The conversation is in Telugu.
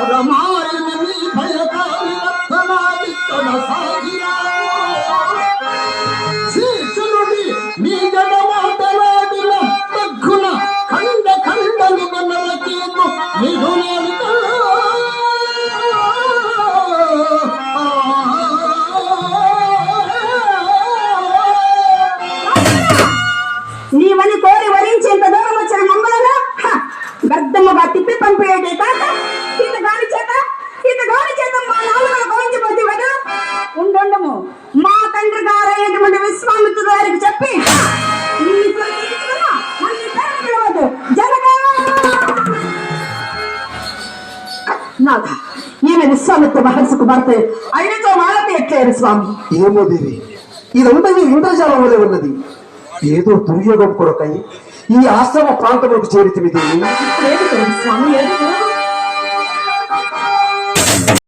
పరమారణి భయకారి రత్నాది తన సాగిరా. శీర్షునుడి నీ జడ మాటలాడిన దగ్గున ఖండ నీవని కోరి వరించేంత దూరం వచ్చిన మంగళన తిప్పి పంపేయడే ఉండము మా తండ్రి గారైనటువంటి విశ్వామిత్రుడు గారికి చెప్పి ఈమె విశ్వామిత్ర మహర్షి కుమార్తె ఆయనతో మాలతి ఎట్లేరు స్వామి. ఏమో దేవి ఇదంతగా ఇంద్రజాలం వలె ఉన్నది. ఏదో దుర్యోగం కొరకై ఈ ఆశ్రమ ప్రాంతంలోకి చేరితే స్వామి